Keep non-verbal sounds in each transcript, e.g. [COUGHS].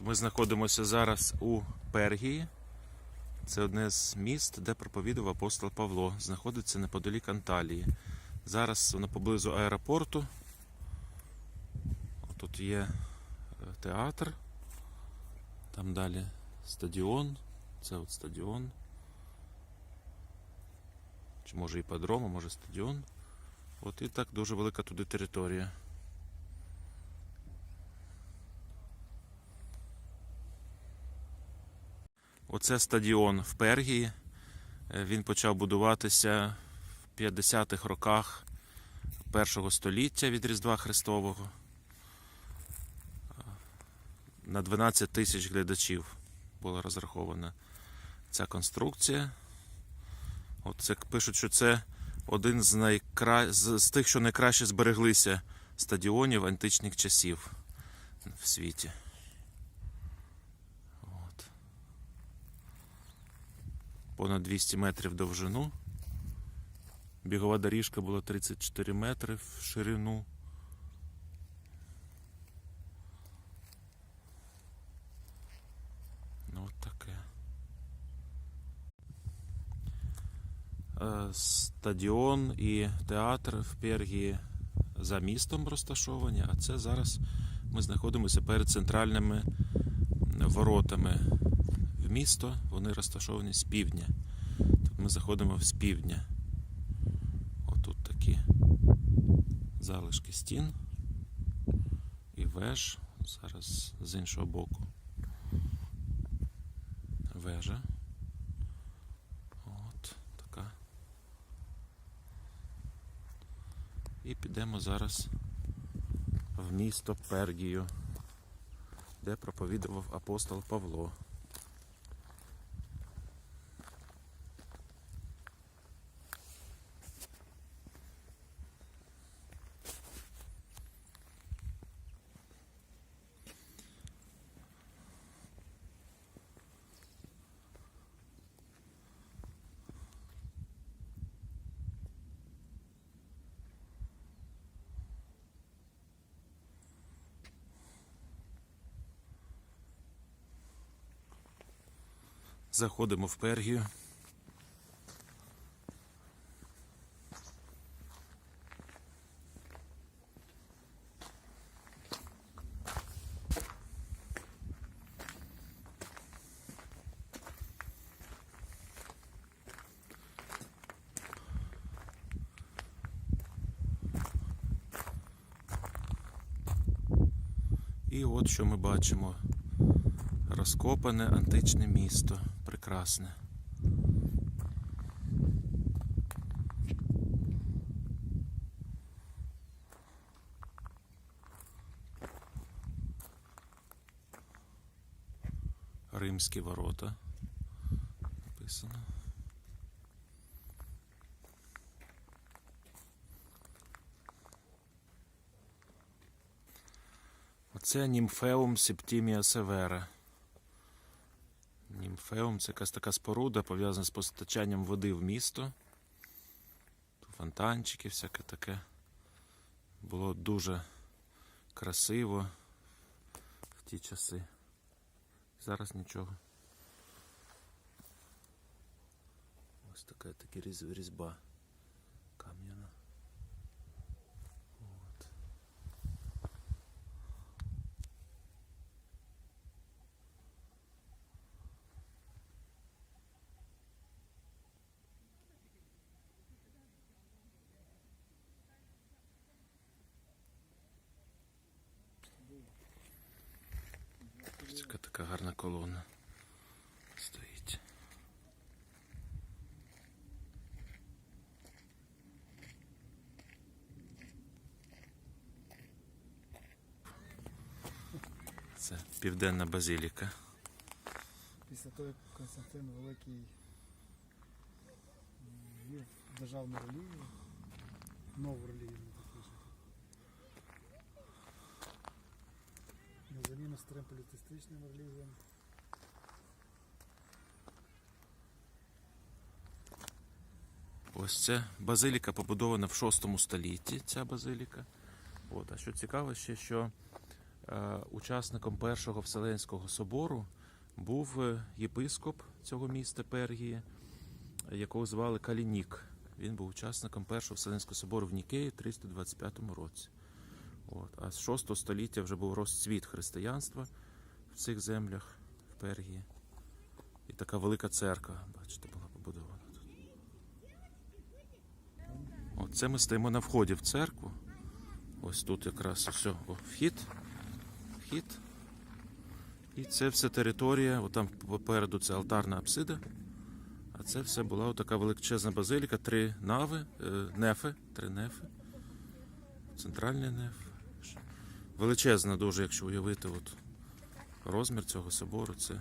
Ми знаходимося зараз у Пергії. Це одне з міст, де проповідав апостол Павло. Знаходиться неподалік Анталії. Зараз воно поблизу аеропорту. Тут є е, театр. Там далі стадіон. Це от стадіон. Чи може іпподром, а може стадіон. От і так дуже велика туди територія. Оце стадіон в Пергії. Е, Він почав будуватися в 50-х роках першого століття від Різдва Христового. Е, На 12 тисяч глядачів була розрахована ця конструкція. От це пишуть, що це один з, найкра... з, тих, що найкраще збереглися стадіонів античних часів в світі. От. Понад 200 метрів довжину. Бігова доріжка була 34 метри в ширину. Ну, от таке. Е, Стадіон і театр в Пергії за містом розташовані, а це зараз ми знаходимося перед центральними воротами місто. Вони розташовані з півдня. Тут ми заходимо з півдня. Отут такі залишки стін і веж. Зараз з іншого боку. Вежа. От така. І підемо зараз в місто Пергію, де проповідував апостол Павло. Заходимо в Пергію. І от що ми бачимо. Розкопане античне місто. Прекрасне. Римські ворота. Написано. Оце Німфеум Септімія Севера. Німфеум це якась така споруда, пов'язана з постачанням води в місто. Фонтанчики, всяке таке. Було дуже красиво в ті часи. Зараз нічого. Ось така така різ- різьба кам'яна. От. Яка така гарна колона стоїть. Це південна базиліка. Після того, як Константин Великий ввів державну релігію, нову релігію. На заміну старим політистичним релігіям. Ось це базиліка побудована в 6 столітті. Ця базиліка. От, а що цікаво ще, що Учасником першого Вселенського собору був е, єпископ цього міста Пергії, якого звали Калінік. Він був учасником першого Вселенського собору в Нікеї в 325 році. От. А з 6 століття вже був розцвіт християнства в цих землях в Пергії. І така велика церква, бачите, була побудована тут. Оце ми стоїмо на вході в церкву. Ось тут якраз все, вхід. Вхід. І це все територія, отам попереду це алтарна апсида. А це все була така величезна базиліка, три нави, е, нефи, три нефи. Центральний неф. Величезна дуже, якщо уявити, от розмір цього собору, це,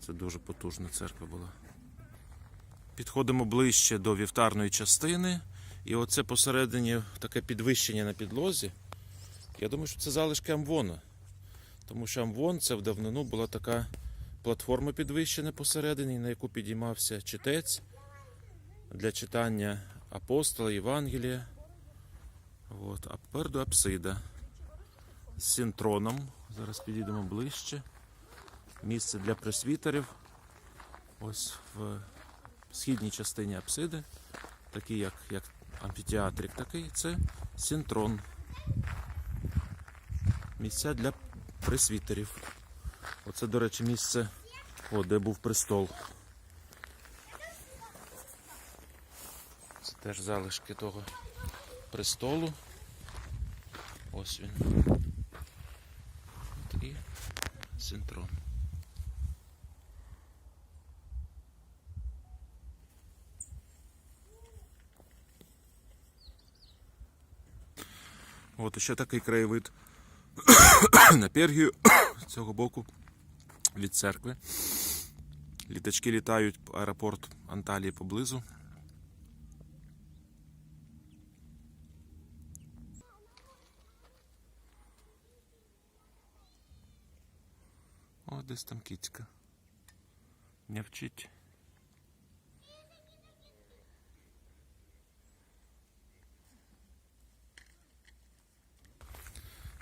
це дуже потужна церква була. Підходимо ближче до вівтарної частини. І оце посередині таке підвищення на підлозі. Я думаю, що це залишки Амвона. Тому що Амвон це в давнину була така платформа підвищена посередині, на яку підіймався читець для читання апостола, Євангелія. От. А попереду апсида з синтроном. Зараз підійдемо ближче. Місце для пресвітерів. Ось в східній частині апсиди, такий як, як амфітеатрик такий, це синтрон. Місця для пресвітерів. Оце, до речі, місце, о, де був престол. Це теж залишки того престолу. Ось він. От і синтрон. От ще такий краєвид [COUGHS] на Пергію [COUGHS] з цього боку від церкви. Літачки літають аеропорт Анталії поблизу. О, десь там кіцька. Не вчить.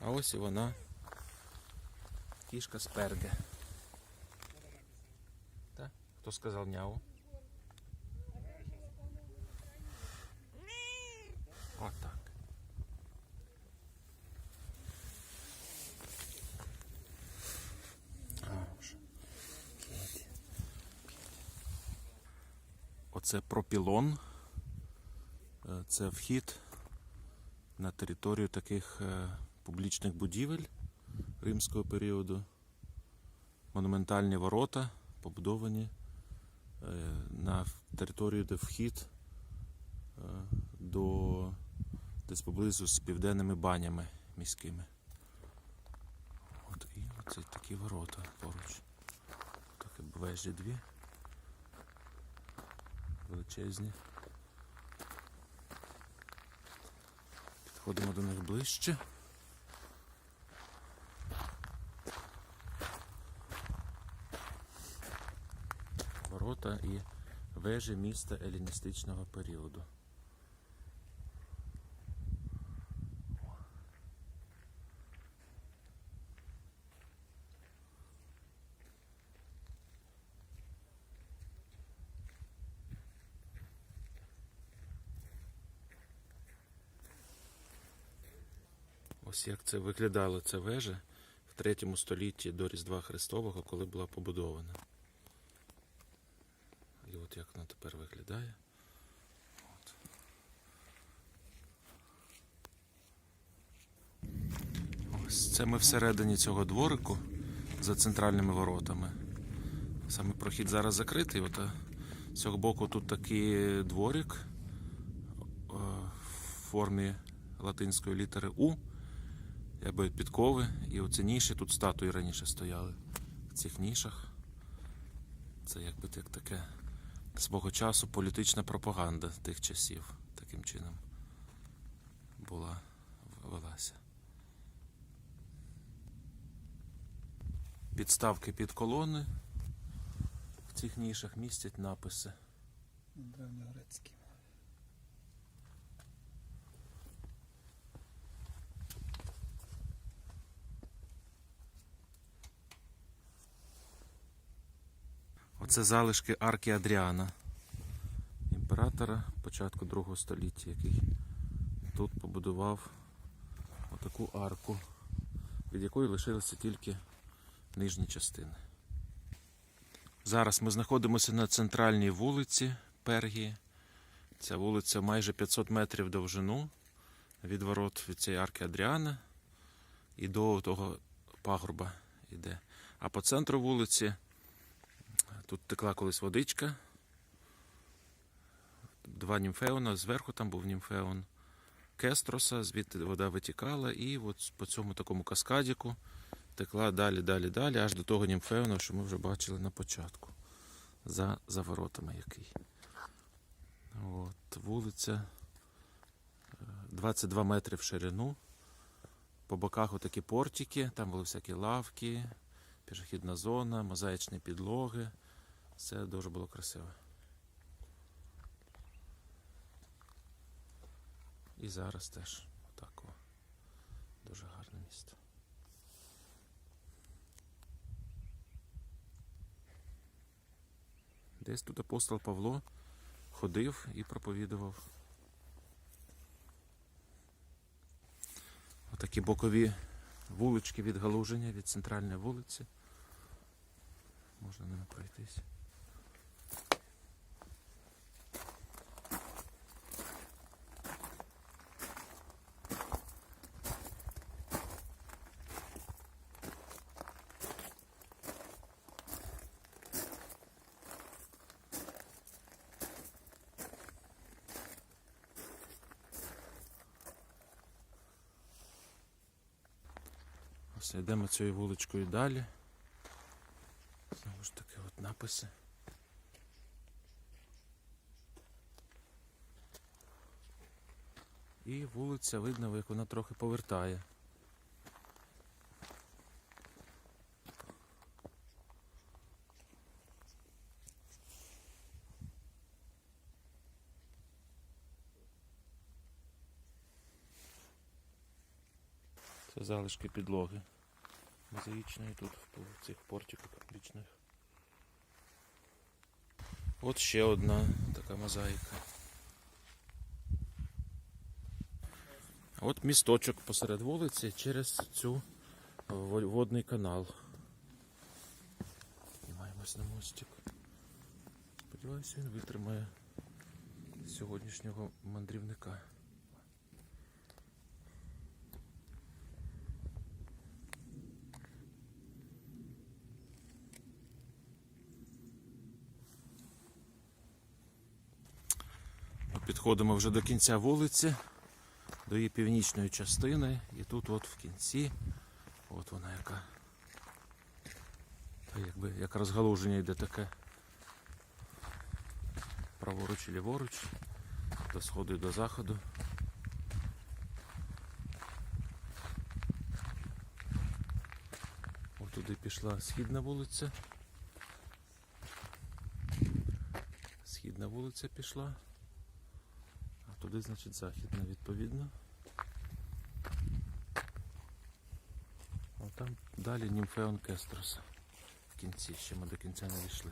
А ось і вона. Кішка з перги. Так? Хто сказав няу? Отак. Оце пропілон. Е, Це вхід на територію таких е, публічних будівель римського періоду. Монументальні ворота побудовані е, на територію, де вхід е, до десь поблизу з південними банями міськими. От і оце такі ворота поруч. Такі вежі дві. Величезні. Підходимо до них ближче. Ворота і вежі міста еліністичного періоду. Ось як це виглядало ця вежа в третьому столітті до Різдва Христового, коли була побудована. От як вона тепер виглядає. От. Ось це ми всередині цього дворику за центральними воротами. Саме прохід зараз закритий. От, а з цього боку тут такий дворик в формі латинської літери У, якби підкови. І оці ніші тут статуї раніше стояли в цих нішах. Це якби як таке свого часу політична пропаганда тих часів таким чином була велася. Підставки під колони в цих нішах містять написи. Древньогрецький. Оце залишки арки Адріана, імператора початку другого століття, який тут побудував отаку арку, від якої лишилися тільки нижні частини. Зараз ми знаходимося на центральній вулиці Пергії. Ця вулиця майже 500 метрів довжину від ворот від цієї арки Адріана і до того пагорба йде. А по центру вулиці тут текла колись водичка. Два німфеона, зверху там був німфеон Кестроса, звідти вода витікала, і от по цьому такому каскадіку текла далі, далі, далі, аж до того німфеона, що ми вже бачили на початку. За, за воротами який. От, вулиця е, 22 метри в ширину. По боках отакі портики, там були всякі лавки, пішохідна зона, мозаїчні підлоги. Все дуже було красиво. І зараз теж отак. Дуже гарне місто. Десь тут апостол Павло ходив і проповідував. Отакі бокові вулички відгалуження від центральної вулиці. Можна ними пройтись. Ось йдемо цією вуличкою далі. Знову ж таки, от написи. І вулиця видно, як вона трохи повертає. Це залишки підлоги мозаїчної тут в цих портиках бічних. От ще одна така мозаїка. От місточок посеред вулиці через цю водний канал. Піднімаємось на мостик. Сподіваюся, він витримає сьогоднішнього мандрівника. Підходимо вже до кінця вулиці, до її північної частини. І тут от в кінці, от вона яка. Та якби як розгалуження йде таке. Праворуч і ліворуч, до сходу і до заходу. От туди пішла східна вулиця. Східна вулиця пішла. Туди, значить, західна відповідно. А там далі Німфеон Кестрос. В кінці ще ми до кінця не дійшли.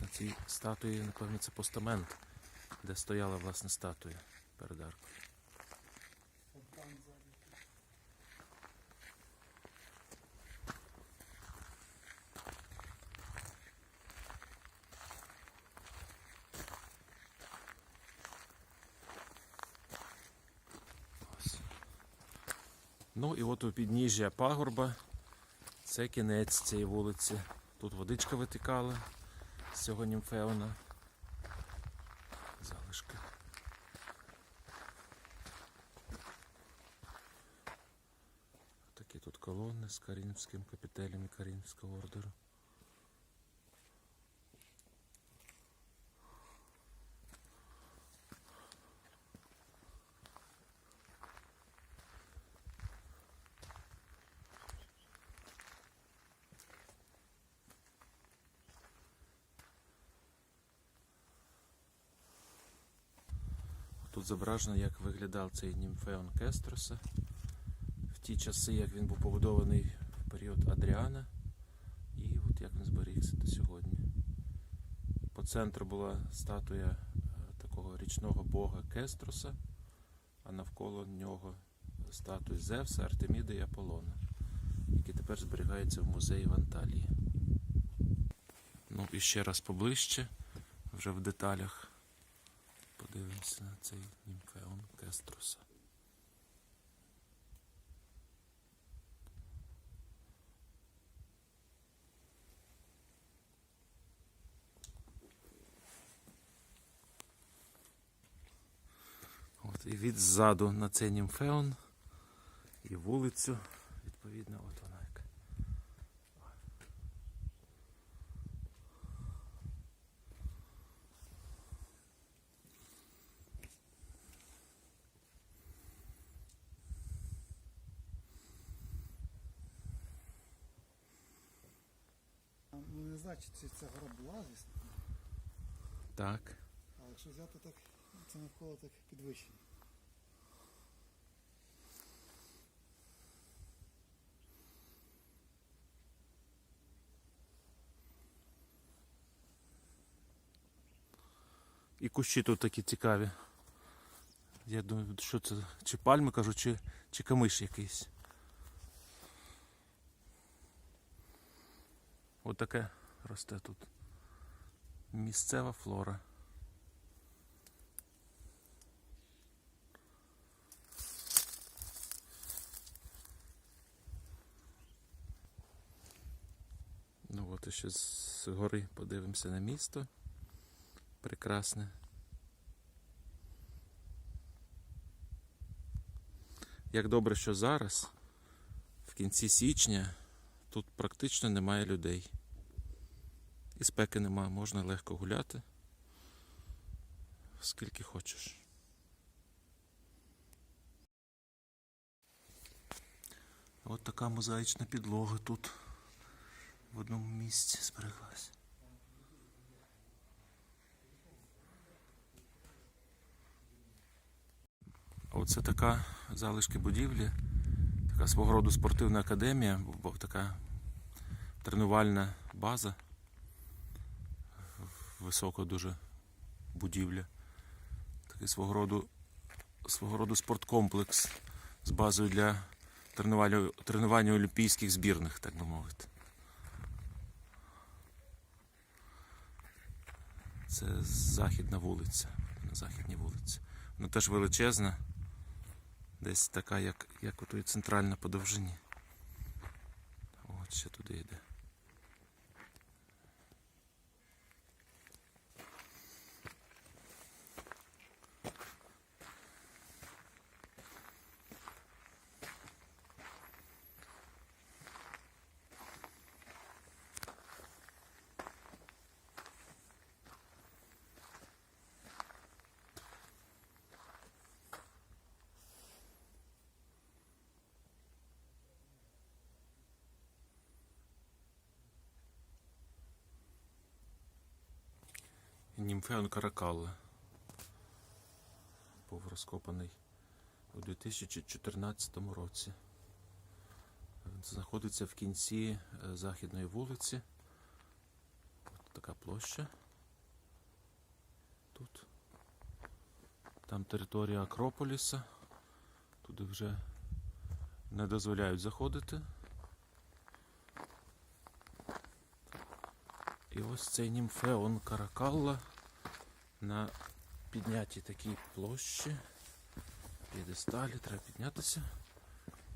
На цій статуї, напевно, це постамент, де стояла власне статуя перед аркою. І от у підніжжя пагорба це кінець цієї вулиці. Тут водичка витікала з цього німфеона. Залишки. Такі тут колони з Карінським капітелем і Карінського ордеру. Зображено, як виглядав цей німфеон Кестроса в ті часи, як він був побудований в період Адріана, і от як він зберігся до сьогодні. По центру була статуя е, такого річного бога Кеструса, а навколо нього статуї Зевса, Артеміди і Аполлона, які тепер зберігаються в музеї в Анталії. Ну і ще раз поближче, вже в деталях. Подивимося на цей німфеон Кеструса. От, і від ззаду на цей німфеон і вулицю, відповідно, от вона яка. А, Чи це гора звісно. Так. А якщо взяти так, це навколо так підвищено. І кущі тут такі цікаві. Я думаю, що це? Чи пальми кажу, чи, чи камиш якийсь. Отаке росте тут. Місцева флора. Ну от ще з гори подивимося на місто. Прекрасне. Як добре, що зараз, в кінці січня, тут практично немає людей. І спеки нема, можна легко гуляти. Скільки хочеш. От така мозаїчна підлога тут в одному місці збереглась. А Оце така залишки будівлі, така свого роду спортивна академія, така тренувальна база. Висока дуже будівля. Такий свого роду, свого роду спорткомплекс з базою для тренування, тренування олімпійських збірних, так би мовити. Це західна вулиця. На вулиці. Вона теж величезна. Десь така, як, як ото і центральна по довжині. От ще туди йде. Німфеон Каракалла. Був розкопаний у 2014 році. Знаходиться в кінці е, західної вулиці. От така площа. Тут. Там територія Акрополіса. Туди вже не дозволяють заходити. І ось цей німфеон Каракалла на піднятій такій площі. П'єдесталі, треба піднятися.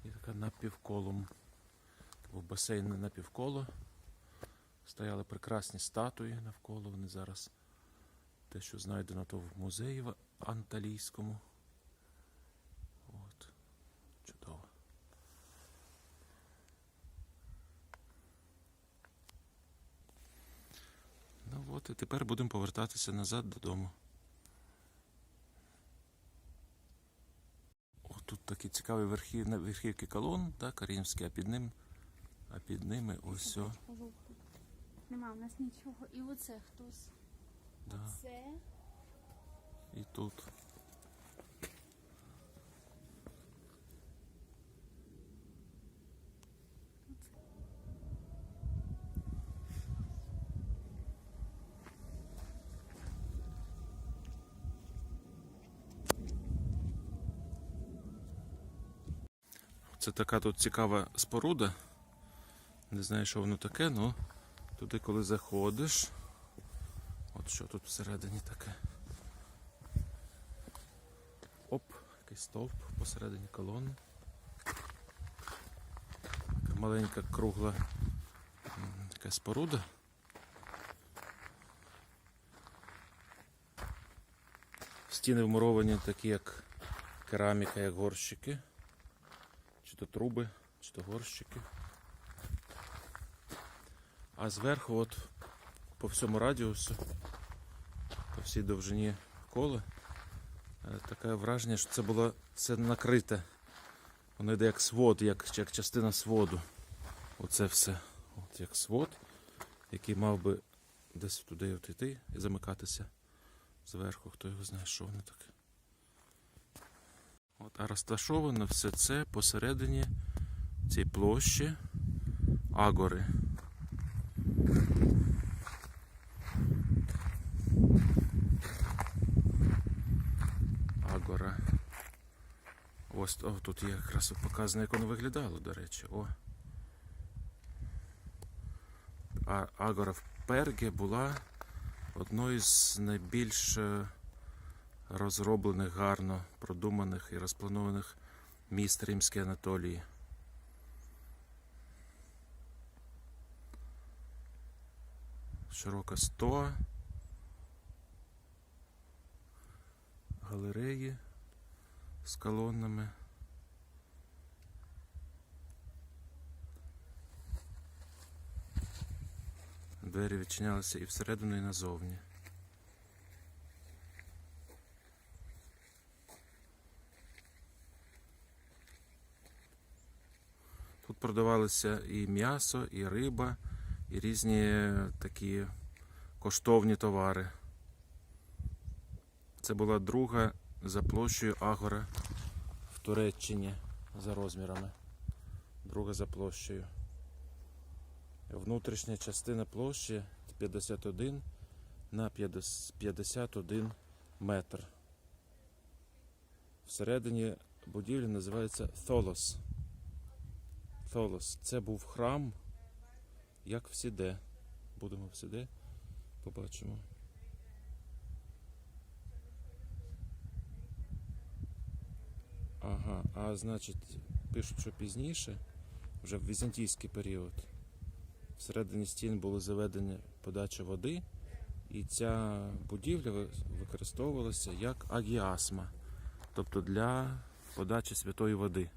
І така напівколом. Був басейн напівколо. Стояли прекрасні статуї навколо. Вони зараз те, що знайдено то в музеї в Анталійському. От. Чудово. І тепер будемо повертатися назад додому. О, тут такі цікаві верхів, верхівки колон, так, римські, а під ним, а під ними ось Нема в нас нічого. І оце хтось. да, Це і тут. Це така тут цікава споруда. Не знаю, що воно таке, але туди, коли заходиш. От що тут всередині таке. Оп, якийсь стовп посередині колони. Така маленька кругла така споруда. Стіни вмуровані такі, як кераміка, як горщики. Чи то труби, чи то горщики. А зверху, от по всьому радіусу, по всій довжині кола, е, таке враження, що це було все накрите. Воно йде як свод, як, як частина своду. Оце все. От як свод, який мав би десь туди от йти і замикатися зверху. Хто його знає, що воно таке. От, а розташовано все це посередині цієї площі Агори. Агора. Ось о, тут є якраз показано, як воно виглядало, до речі. О. А Агора в Пергі була одною з найбільш е, розроблених, гарно продуманих і розпланованих міст Римської Анатолії. Широка стоа, галереї з колоннами. Двері відчинялися і всередину, і назовні. Продавалися і м'ясо, і риба, і різні такі коштовні товари. Це була друга за площею Агора в Туреччині за розмірами. Друга за площею. Внутрішня частина площі 51 на 51 метр. Всередині будівлі називається Тholос. Тholos. Це був храм, як в Сіде. Будемо в Сіде, побачимо. Ага, а значить, пишуть, що пізніше, вже в візантійський період, всередині стін були заведені подача води, і ця будівля використовувалася як агіасма, тобто для подачі святої води.